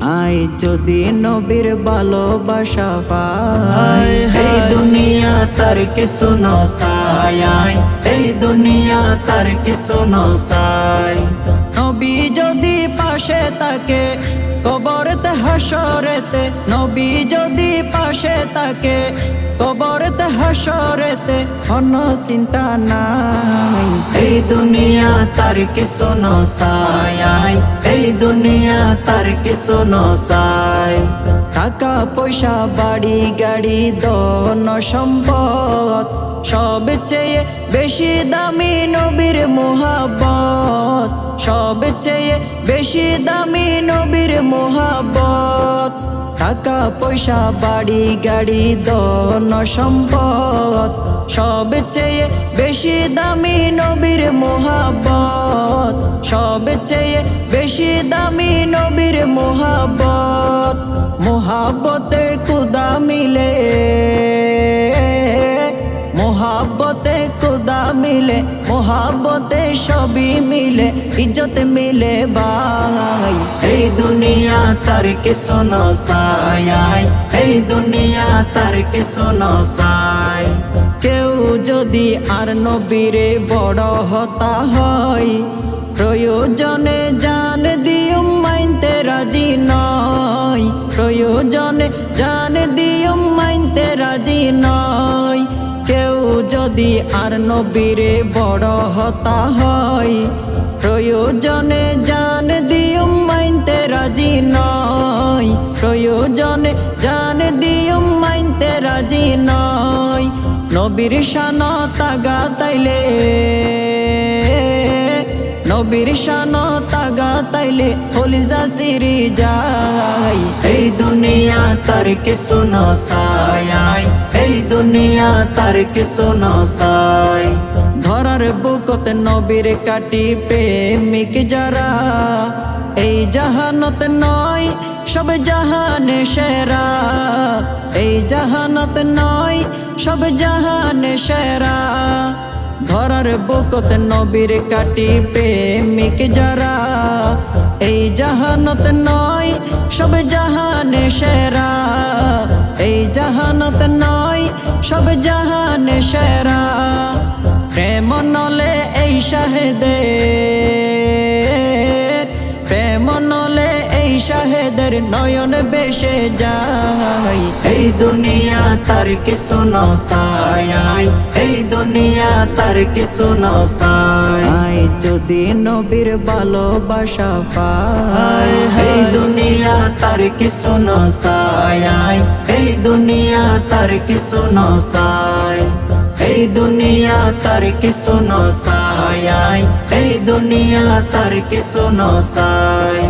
I যদি নবীর ভালোবাসা পাই এই দুনিয়া তার কি শুনো সাই আই এই দুনিয়া তার কি শুনো সাই নবী যদি পাশে থাকে কবরতে হাসরেতে নবী যদি পাশে থাকে কবরতে হাসরেতে অন্য চিন্তা নাই। এই দুনিয়া তার কি শোনো এই দুনিয়া তার কি শোনো টাকা, পয়সা, বাড়ি, গাড়ি দন সম্পদ, সব চেয়ে বেশি দামি নবীর মোহাবত সব চেয়ে বেশি দামি নবীর মোহাবত টাকা, পয়সা, বাড়ি, গাড়ি দন সম্পদ সব চেয়ে বেশি দামি নবীর মোহাবত সব চেয়ে বেশি দামি নবীর মোহাবত মোহাবতে কুদা মিলে মোহাবতে কুদা মিলে মোহাবতে সবই মিলে, ইজ্জত মিলে ভাই এই দুনিয়া তার কে শোনো সাই আই, এই দুনিয়া তার কে শোনো সাই কেউ যদি আর নবীরে বড় হতা হয় প্রয়োজনে জান দিও মাইনতে রাজি নয়। প্রয়োজনে জান দিও মাইনতে রাজি নয়। কেউ যদি আর নবীরে বড় হতা হয় প্রয়োজনে জান দিও জান দিও মাইনতে রাজি নয় নবীর শান তাগা তাইলে নবীর শান তাগা তাইলে হলিজা সিরি যাই এই দুনিয়া তার কে শুনো সাই এই দুনিয়া তার কে শুনো সাই। ধরার বুকত নবীর কাটি প্রেমিক যারা এই জাহানত নয়, সব জাহান সেরা। এই জাহানত নয়, সব জাহান সেরা। ধরার বুকত নবীর কাটি প্রেমিক যারা। এই জাহানত নয়, সব জাহান সেরা। এই জাহানত নয়, সব জাহান সেরা। প্রেম নলে এই শাহেদের শাহেদের নয়ন বেশে যাই এই দুনিয়া তার কি শোনো সাই এই দুনিয়া তার কি শোনো সাই আই যদি নবীর ভালোবাসা পাই এই দুনিয়া তার কি শোনো সাই এই দুনিয়া তার কি শোনো সাই এই দুনিয়া তার কি শোনো সাই এই দুনিয়া তার কি শোনো সাই